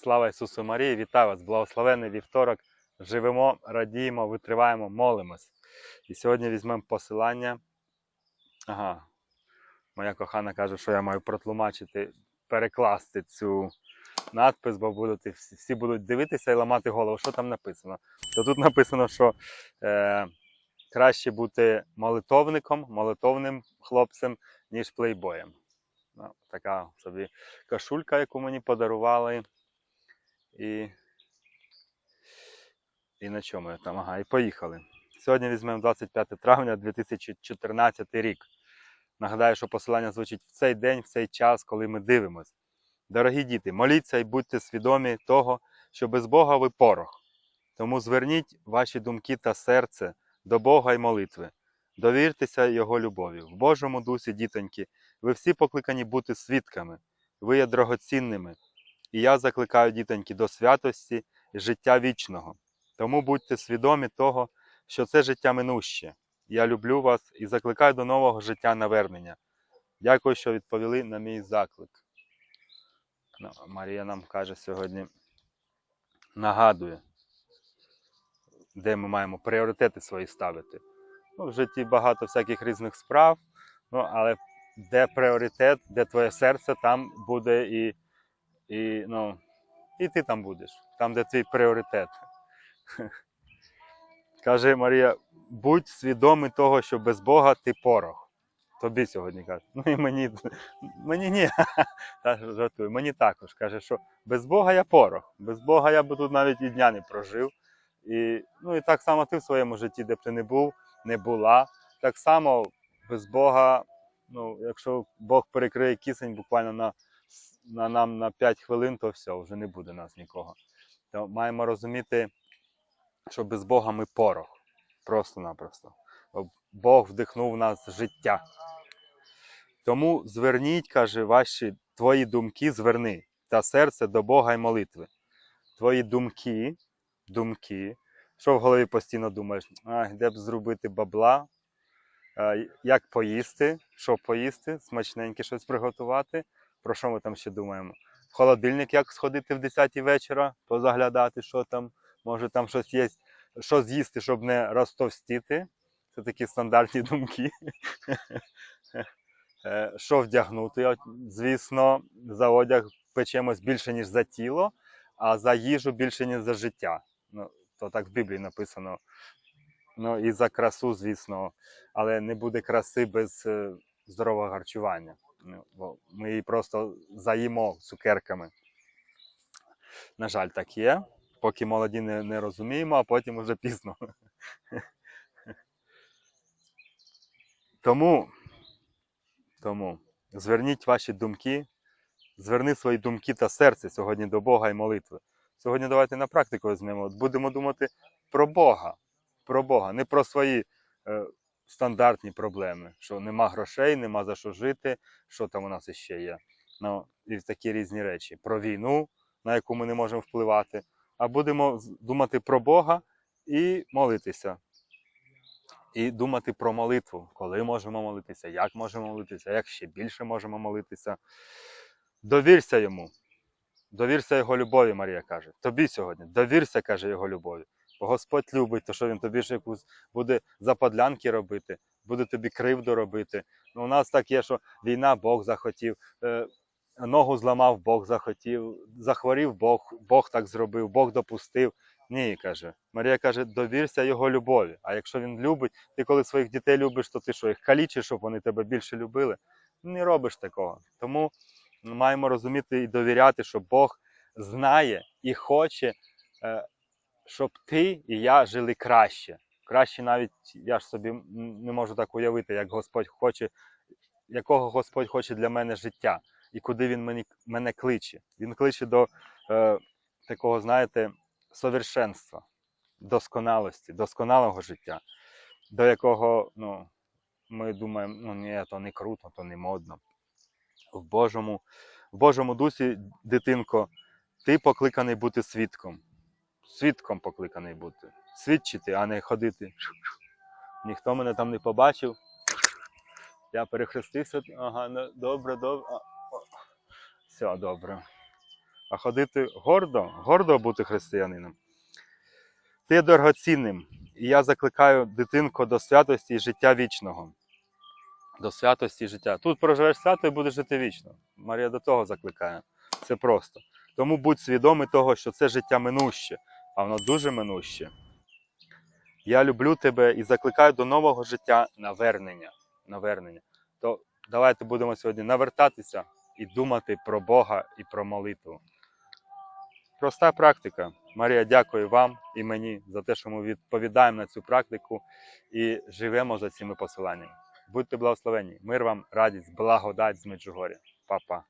Слава Ісусу Марії! Вітаю вас! Благословенний вівторок! Живемо, радіємо, витриваємо, молимось. І сьогодні візьмемо посилання. Ага, моя кохана каже, що я маю протлумачити, перекласти цю надпис, бо будуть, всі будуть дивитися і ламати голову, що там написано. То тут написано, що е, краще бути молитовником, молитовним хлопцем, ніж плейбоєм. Ну, така собі кашулька, яку мені подарували. І, і на чому я там? Ага, і поїхали. Сьогодні візьмемо 25 травня 2014 рік. Нагадаю, що посилання звучить в цей день, в цей час, коли ми дивимося. Дорогі діти, моліться і будьте свідомі того, що без Бога ви порох. Тому зверніть ваші думки та серце до Бога і молитви. Довіртеся Його любові. В Божому дусі, дітоньки, ви всі покликані бути свідками. Ви є дорогоцінними. І я закликаю дітоньки до святості життя вічного. Тому будьте свідомі того, що це життя минуще. Я люблю вас і закликаю до нового життя навернення. Дякую, що відповіли на мій заклик. Ну, Марія нам каже сьогодні, нагадує, де ми маємо пріоритети свої ставити. Ну, в житті багато всяких різних справ, ну, але де пріоритет, де твоє серце, там буде і, і, ну, і ти там будеш, там, де твій пріоритет. Каже Марія, будь свідомий того, що без Бога ти порох. Тобі сьогодні каже. Ну і мені, мені ні. Та, жартую, мені також каже, що без Бога я порох. Без Бога я би тут навіть і дня не прожив. І, ну, і так само ти в своєму житті, де б ти не був, не була. Так само без Бога, ну, якщо Бог перекриє кисень буквально на, на нам на 5 хвилин, то все, вже не буде нас нікого. То маємо розуміти, що без Бога ми порох. Просто-напросто. Бог вдихнув в нас життя. Тому зверніть, каже, ваші твої думки зверни та серце до Бога і молитви. Твої думки, думки, що в голові постійно думаєш, а, де б зробити бабла, як поїсти, що поїсти, смачненьке щось приготувати. Про що ми там ще думаємо? В холодильник як сходити в 10 вечора, позаглядати, що там, може там щось є, що з'їсти, щоб не розтовстіти. Це такі стандартні думки. Е, Що вдягнути? Звісно, за одяг печемось більше, ніж за тіло, а за їжу більше, ніж за життя. Ну, то так в Біблії написано. Ну і за красу, звісно, але не буде краси без е, здорового харчування. Ми її просто заїмо цукерками. На жаль, так є. Поки молоді не, не розуміємо, а потім вже пізно. Тому, тому зверніть ваші думки, зверни свої думки та серце сьогодні до Бога і молитви. Сьогодні давайте на практику візьмемо. Будемо думати про Бога, про Бога, не про свої е, стандартні проблеми, що нема грошей, нема за що жити, що там у нас іще є. Ну, і такі різні речі. Про війну, на яку ми не можемо впливати. А будемо думати про Бога і молитися. І думати про молитву, коли можемо молитися, як можемо молитися, як ще більше можемо молитися. Довірся йому. Довірся його любові, Марія каже. Тобі сьогодні. Довірся, каже його любові. Господь любить, то що він тобі ж якусь буде западлянки робити, буде тобі кривду робити. Ну, у нас так є, що війна Бог захотів, е, ногу зламав, Бог захотів, захворів Бог, Бог так зробив, Бог допустив. Ні, каже. Марія каже, довірся його любові. А якщо він любить, ти коли своїх дітей любиш, то ти що, їх калічиш, щоб вони тебе більше любили? Не робиш такого. Тому маємо розуміти і довіряти, що Бог знає і хоче, е, щоб ти і я жили краще. Краще навіть я ж собі не можу так уявити, як Господь хоче, якого Господь хоче для мене життя і куди Він мені, мене кличе. Він кличе до е, такого, знаєте, совершенства, досконалості, досконалого життя, до якого ну, ми думаємо, ну ні, то не круто, то не модно. В Божому, в Божому дусі, дитинко, ти покликаний бути свідком. Свідком покликаний бути. Свідчити, а не ходити. Ніхто мене там не побачив. Я перехрестився. Ага, ну, добре, добре. Все добре. а ходити гордо, гордо бути християнином. Ти дорогоцінним, і я закликаю дитинко до святості і життя вічного. До святості і життя. Тут проживеш свято і будеш жити вічно. Марія до того закликає. Це просто. Тому будь свідомий того, що це життя минуще, а воно дуже минуще. Я люблю тебе і закликаю до нового життя навернення. навернення. То давайте будемо сьогодні навертатися і думати про Бога і про молитву. Проста практика. Марія, дякую вам і мені за те, що ми відповідаємо на цю практику і живемо за цими посиланнями. Будьте благословені. Мир вам, радість, благодать з Меджугоря. Па-па.